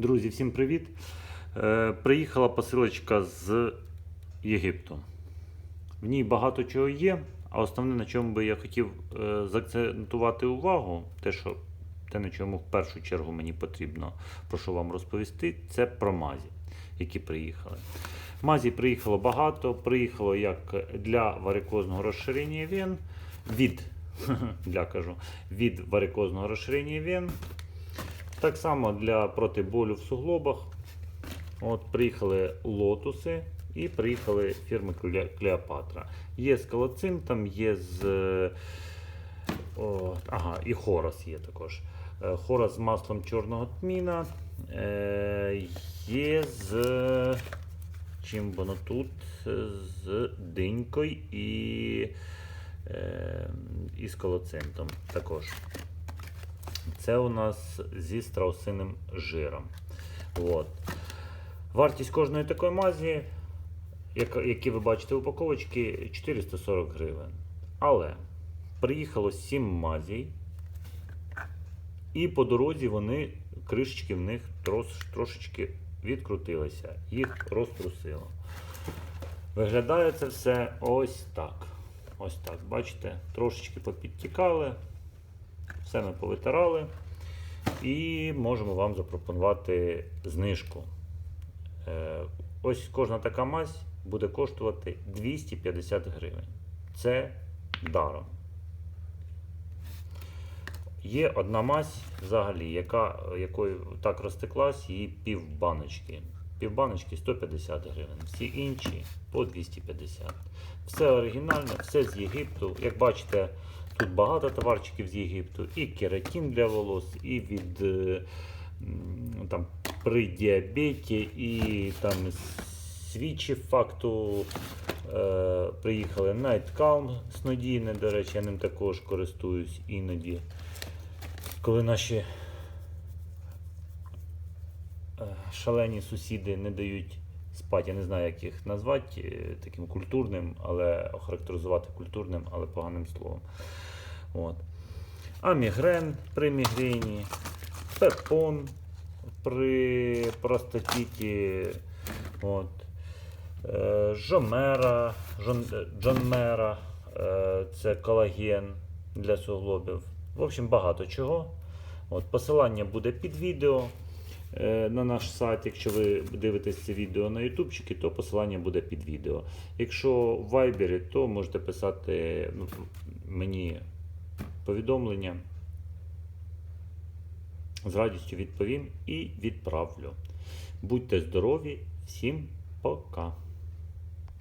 Друзі, всім привіт! Е, приїхала посилочка з Єгипту. В ній багато чого є, а основне, на чому би я хотів е, заакцентувати увагу, те, що те, на чому в першу чергу мені потрібно, прошу вам розповісти, це про мазі, які приїхали. Мазі приїхало багато, приїхало як для варикозного розширення вен, від, для кажу, від варикозного розширення вен, так само для проти болю в суглобах. От Приїхали лотуси і приїхали фірми Клеопатра. Є з калоцинтом, є з. е, О, ага, і Хорос є також. Е, Хорос з маслом чорного тміна. Е, є з. Чим воно тут? З динькою і, е, і з колоцинтом також. Це у нас зі страусиним жиром. От. Вартість кожної такої мазі, які ви бачите в упаковочці, 440 гривень. Але приїхало 7 мазій, і по дорозі вони, кришечки в них трошечки відкрутилися, їх розтрусило. Виглядає це все ось так. Ось так. Бачите, трошечки попідтікали, все ми повитирали. І можемо вам запропонувати знижку. Е, Ось кожна така мазь буде коштувати 250 гривень. Це даром. Є одна мазь взагалі, яка, якою так розтеклась, її пів баночки. Пів баночки 150 гривень. Всі інші по 250. Все оригінальне, все з Єгипту. Як бачите, тут багато товарчиків з Єгипту. І кератин для волос, і від е, там, при діабеті, і там свічі факту е, приїхали Night Calm снодійне, до речі, я ним також користуюсь іноді. Коли наші е, шалені сусіди не дають спати, я не знаю, як їх назвати е, таким культурним, але охарактеризувати культурним, але поганим словом. От. А мігрен при мігрені, пепон при простатіті, от. Е, Жомера, жон, е, Джонмера, це колаген для суглобів. В общем, багато чого. От, посилання буде під відео на наш сайт. Якщо ви дивитесь це відео на ютубчики, то посилання буде під відео. Якщо в Viber, то можете писати ну, мені повідомлення. З радістю відповім і відправлю. Будьте здорові, всім пока!